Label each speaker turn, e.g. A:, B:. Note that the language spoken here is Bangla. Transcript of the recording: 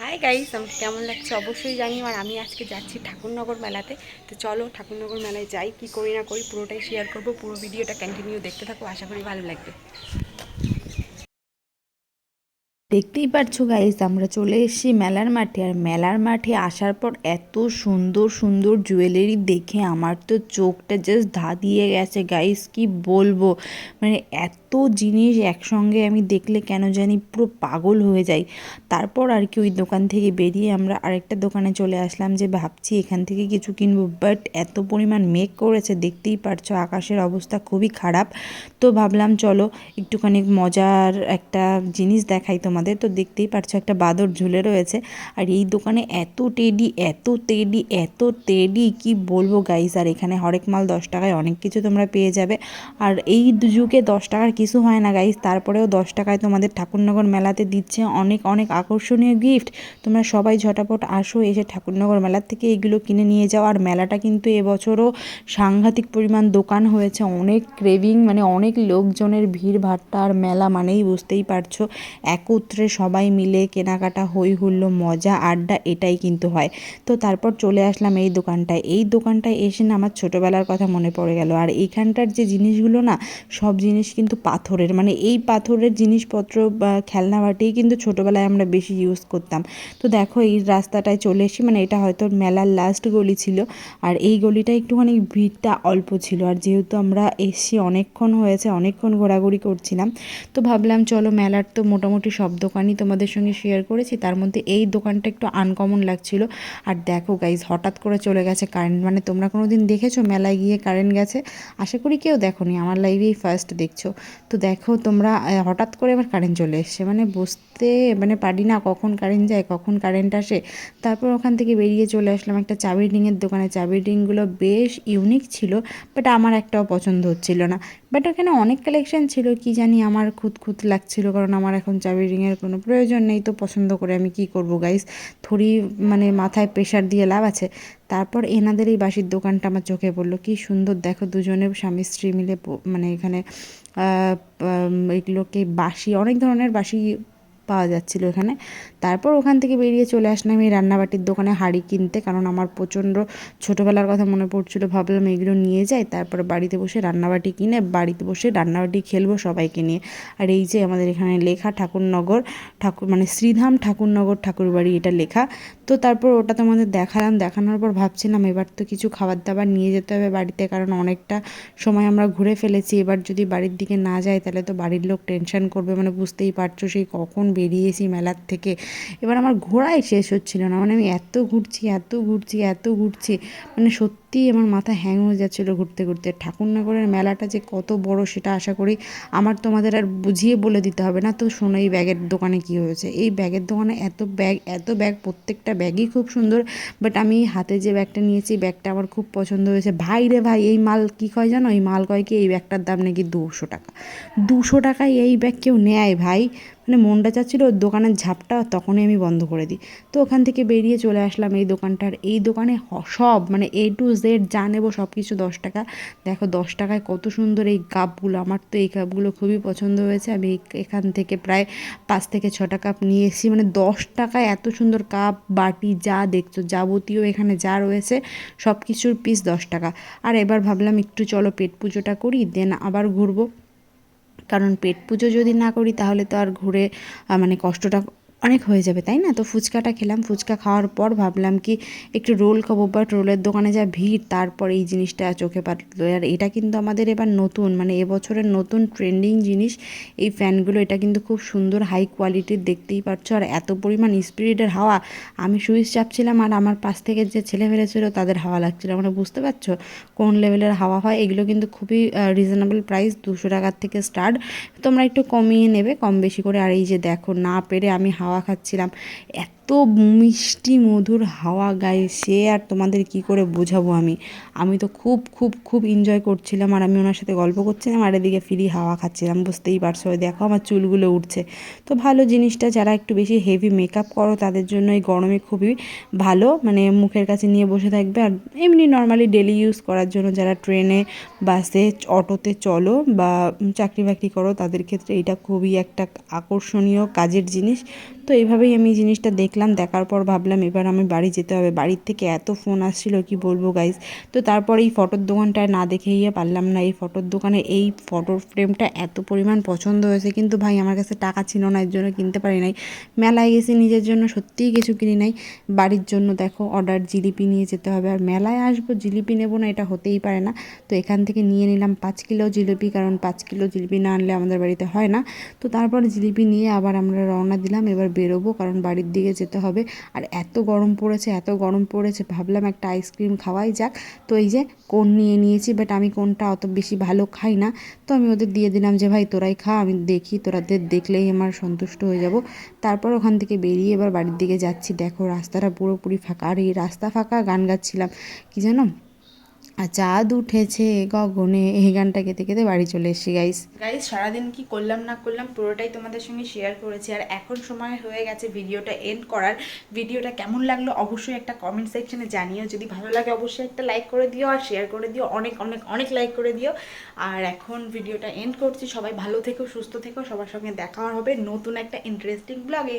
A: হাই গাইস আমাকে কেমন লাগছে? অবশ্যই জানি আর আমি আজকে যাচ্ছি ঠাকুরনগর মেলাতে। তো চলো ঠাকুরনগর মেলায় যাই, কি করি না করি, পুরোটাই শেয়ার করব। পুরো ভিডিওটা কন্টিনিউ দেখতে থাকো, আশা করি ভালো লাগবে।
B: দেখতেই পারছ গাইজ আমরা চলে এসেছি মেলার মাঠে। আর মেলার মাঠে আসার পর এত সুন্দর সুন্দর জুয়েলারি দেখে আমার তো চোখটা জাস্ট ধা দিয়ে গেছে গাইজ কি বলব? মানে এত জিনিস একসঙ্গে আমি দেখলে কেন জানি পুরো পাগল হয়ে যাই। তারপর আর কি ওই দোকান থেকে বেরিয়ে আমরা আরেকটা দোকানে চলে আসলাম যে ভাবছি এখান থেকে কিছু কিনবো। বাট এত পরিমাণ মেঘ করেছে, দেখতেই পারছ, আকাশের অবস্থা খুবই খারাপ। তো ভাবলাম, চলো একটুখানি মজার একটা জিনিস দেখাই তোমাদের তো দেখতেই পারছ একটা বাদর ঝুলে রয়েছে। আর এই দোকানে এত টেডি এত টেডি এত টেডি কি বলব গাইস আর এখানে হরেক মাল দশ টাকায় অনেক কিছু তোমরা পেয়ে যাবে। আর এই যুগে দশ টাকার কিছু হয় না গাইস তারপরেও দশ টাকায় তোমাদের ঠাকুরনগর মেলাতে দিচ্ছে অনেক অনেক আকর্ষণীয় গিফট তোমরা সবাই ঝটাপট আসো, এসে ঠাকুরনগর মেলার থেকে এগুলো কিনে নিয়ে যাও। আর মেলাটা কিন্তু এবছরও সাংঘাতিক পরিমাণ দোকান হয়েছে, অনেক ক্রেভিং মানে অনেক লোকজনের ভিড় ভাট্টা আর মেলা মানেই বুঝতেই পারছ। একত্রে সবাই মিলে কেনাকাটা হই হুল্লো, মজা, আড্ডা এটাই কিন্তু হয়। তো তারপর চলে আসলাম এই দোকানটায়। এই দোকানটায় এসে না আমার ছোটোবেলার কথা মনে পড়ে গেল। আর এইখানটার যে জিনিসগুলো না, সব জিনিস কিন্তু পাথরের। মানে এই পাথরের জিনিসপত্র বা খেলনাবাটিই কিন্তু ছোটোবেলায় আমরা বেশি ইউজ করতাম। তো দেখো এই রাস্তাটায় চলে এসেছি মানে এটা হয়তো মেলার লাস্ট গলি ছিল। আর এই গলিটা একটুখানি ভিড়টা অল্প ছিল। আর যেহেতু আমরা এসছি, অনেকক্ষণ হয়েছে, অনেকক্ষণ ঘোরাঘুরি করছিলাম। তো ভাবলাম চলো মেলার তো মোটামুটি সব দোকানই তোমাদের সঙ্গে শেয়ার করেছি। তার মধ্যে এই দোকানটা একটু আনকমন লাগছিল। আর দেখো গাইজ হঠাৎ করে চলে গেছে কারেন্ট মানে তোমরা কোনো দিন দেখেছ মেলায় গিয়ে কারেন্ট গেছে? আশা করি কেউ দেখো দেখোনি, আমার লাইভেই ফার্স্ট দেখছ। তো দেখো তোমরা হঠাৎ করে আবার কারেন্ট চলে এসছে। মানে বুঝতে মানে পারি না কখন কারেন্ট যায়, কখন কারেন্ট আসে। তারপর ওখান থেকে বেরিয়ে চলে আসলাম একটা চাবির রিংয়ের দোকানে। চাবির রিংগুলো বেশ ইউনিক ছিল বাট আমার একটাও পছন্দ হচ্ছিল না। বাট ওখানে অনেক কালেকশন ছিল, কি জানি আমার খুঁত খুঁত লাগছিল, কারণ আমার এখন চাবি রিংয়ের কোনো প্রয়োজন নেই, তো পছন্দ করে আমি কি করব গাইস থরি মানে মাথায় প্রেশার দিয়ে লাভ আছে। তারপর এনাদের এই বাসির দোকানটা আমার চোখে পড়ল, কি সুন্দর। দেখো দুজনে স্বামী স্ত্রী মিলে মানে এখানে এগুলোকে বাসি, অনেক ধরনের বাসি পাওয়া যাচ্ছিল এখানে। তারপর ওখান থেকে বেরিয়ে চলে আসলাম এই রান্নাবাটির দোকানে হাঁড়ি কিনতে। কারণ আমার প্রচণ্ড ছোটোবেলার কথা মনে পড়ছিল, ভাবলাম এগুলো নিয়ে যাই। তারপর বাড়িতে বসে রান্নাবাটি কিনে, বাড়িতে বসে রান্নাবাটি খেলব সবাইকে নিয়ে। আর এই যে আমাদের এখানে লেখা ঠাকুরনগর, ঠাকুর মানে শ্রীধাম ঠাকুরনগর ঠাকুরবাড়ি এটা লেখা। তো তারপর ওটা তোমাদের দেখালাম, দেখানোর পর ভাবছিলাম এবার তো কিছু খাবার দাবার নিয়ে যেতে হবে বাড়িতে। কারণ অনেকটা সময় আমরা ঘুরে ফেলেছি। এবার যদি বাড়ির দিকে না যাই তাহলে তো বাড়ির লোক টেনশন করবে মানে বুঝতেই পারছ সেই কখন বেরিয়েছি মেলার থেকে। এবার আমার ঘোরাই শেষ হচ্ছিল না। মানে আমি এত ঘুরছি এত ঘুরছি এত ঘুরছি। মানে সত্যিই আমার মাথা হ্যাং হয়ে যাচ্ছিল ঘুরতে ঘুরতে। ঠাকুরনগরের মেলাটা যে কত বড় সেটা আশা করি আমার তোমাদের আর বুঝিয়ে বলে দিতে হবে না। তো শোনো, এই ব্যাগের দোকানে কি হয়েছে? এই ব্যাগের দোকানে এত ব্যাগ এত ব্যাগ, প্রত্যেকটা ব্যাগই খুব সুন্দর। বাট আমি হাতে যে ব্যাগটা নিয়েছি, ব্যাগটা আমার খুব পছন্দ হয়েছে। ভাই রে ভাই, এই মাল কী কয় জানো? এই মাল কয় কি, এই ব্যাগটার দাম নাকি দুশো টাকা। দুশো টাকায় এই ব্যাগ কেউ নেয় ভাই। মানে মনটা চাচ্ছিল দোকানের ঝাপটা তখনই আমি বন্ধ করে দিই। তো ওখান থেকে বেরিয়ে চলে আসলাম এই দোকানটার। এই দোকানে সব মানে এ টু জেড যা নেব সব কিছু দশ টাকা। দেখো দশ টাকায় কত সুন্দর এই কাপগুলো। আমার তো এই কাপগুলো খুবই পছন্দ হয়েছে। আমি এখান থেকে প্রায় পাঁচ থেকে ছটা কাপ নিয়ে এসেছি। মানে দশ টাকায় এত সুন্দর কাপ, বাটি যা দেখছ, যাবতীয় এখানে যা রয়েছে সব কিছুর পিস দশ টাকা। আর এবার ভাবলাম একটু চলো পেট পুজোটা করি, দেন আবার ঘুরবো। কারণ পেট পুজো যদি না করি, তাহলে তো আর ঘুরে মানে কষ্টটা অনেক হয়ে যাবে, তাই না? তো ফুচকাটা খেলাম, ফুচকা খাওয়ার পর ভাবলাম কি একটু রোল খাব বাট রোলের দোকানে যা ভিড়, তারপর এই জিনিসটা চোখে পাতলো। আর এটা কিন্তু আমাদের এবার নতুন মানে এবছরের নতুন ট্রেন্ডিং জিনিস, এই ফ্যানগুলো, এটা কিন্তু খুব সুন্দর হাই কোয়ালিটির দেখতেই পারছ। আর এত পরিমাণ স্পিরিটের হাওয়া, আমি সুইচ চাপছিলাম আর আমার পাশ থেকে যে ছেলে ফেলেছিল তাদের হাওয়া লাগছিল। মানে বুঝতে পারছ কোন লেভেলের হাওয়া হয়? এগুলো কিন্তু খুবই রিজনেবল প্রাইস দুশো টাকার থেকে স্টার্ট তোমরা একটু কমিয়ে নেবে, কম বেশি করে। আর এই যে দেখো, না পেরে আমি হাওয়া খাচ্ছিলাম। এত মিষ্টি মধুর হাওয়া গায়ে, সে আর তোমাদের কি করে বোঝাবো আমি? আমি তো খুব খুব খুব এনজয় করছিলাম আর আমি ওনার সাথে গল্প করছিলাম আর এদিকে ফ্রি হাওয়া খাচ্ছিলাম, বুঝতেই পারছ। দেখো আমার চুলগুলো উঠছে। তো ভালো জিনিসটা, যারা একটু বেশি হেভি মেকআপ করো, তাদের জন্য এই গরমে খুবই ভালো। মানে মুখের কাছে নিয়ে বসে থাকবে আর এমনি নর্মালি ডেলি ইউজ করার জন্য যারা ট্রেনে বাসে অটোতে চলো বা চাকরি বাকরি করো, তাদের ক্ষেত্রে এটা খুবই একটা আকর্ষণীয় কাজের জিনিস। তো এইভাবেই আমি জিনিসটা দেখলাম, দেখার পর ভাবলাম এবার আমি বাড়ি যেতে হবে। বাড়ির থেকে এত ফোন আসছিল, কি বলব গাইজ তো তারপর এই ফটোর দোকানটায় না দেখে ইয়ে পারলাম না। এই ফটোর দোকানে এই ফটোর ফ্রেমটা এত পরিমাণ পছন্দ হয়েছে। কিন্তু ভাই, আমার কাছে টাকা ছিল না, এর জন্য কিনতে পারি নাই। মেলায় গেছি নিজের জন্য সত্যিই কিছু কিনি নাই। বাড়ির জন্য দেখো অর্ডার জিলিপি নিয়ে যেতে হবে। আর মেলায় আসব, জিলিপি নেব না, এটা হতেই পারে না। তো এখান থেকে নিয়ে নিলাম পাঁচ কিলো জিলিপি, কারণ পাঁচ কিলো জিলিপি না আনলে আমাদের বাড়িতে হয় না। তো তারপর জিলিপি নিয়ে আবার আমরা রওনা দিলাম। এবার বেরোবো, কারণ বাড়ির দিকে যেতে হবে। আর এত গরম পড়েছে, এত গরম পড়েছে, ভাবলাম একটা আইসক্রিম খাওয়াই যাক। তো এই যে কোন নিয়ে নিয়েছি বাট আমি কোনটা অত বেশি ভালো খাই না। তো আমি ওদের দিয়ে দিলাম যে, ভাই, তোরাই খা, আমি দেখি তোরাদের দেখলেই আমার সন্তুষ্ট হয়ে যাব। তারপর ওখান থেকে বেরিয়ে এবার বাড়ির দিকে যাচ্ছি। দেখো, রাস্তাটা পুরোপুরি ফাঁকা, আর এই রাস্তা ফাঁকা গান গাচ্ছিলাম। কি জানো? আর চাঁদ উঠেছে গগনে, এই গানটা গেতে গেতে বাড়ি চলে এসেছি গাইস
A: গাইস সারাদিন কি করলাম, না করলাম, পুরোটাই তোমাদের সঙ্গে শেয়ার করেছি। আর এখন সময় হয়ে গেছে ভিডিওটা এন্ড করার। ভিডিওটা কেমন লাগল অবশ্যই একটা কমেন্ট সেকশনে জানিও। যদি ভালো লাগে, অবশ্যই একটা লাইক করে দিও আর শেয়ার করে দিও। অনেক অনেক অনেক লাইক করে দিও। আর এখন ভিডিওটা এন্ড করছি। সবাই ভালো থেকো, সুস্থ থেকো। সবার সঙ্গে দেখা হবে নতুন একটা ইন্টারেস্টিং ব্লগে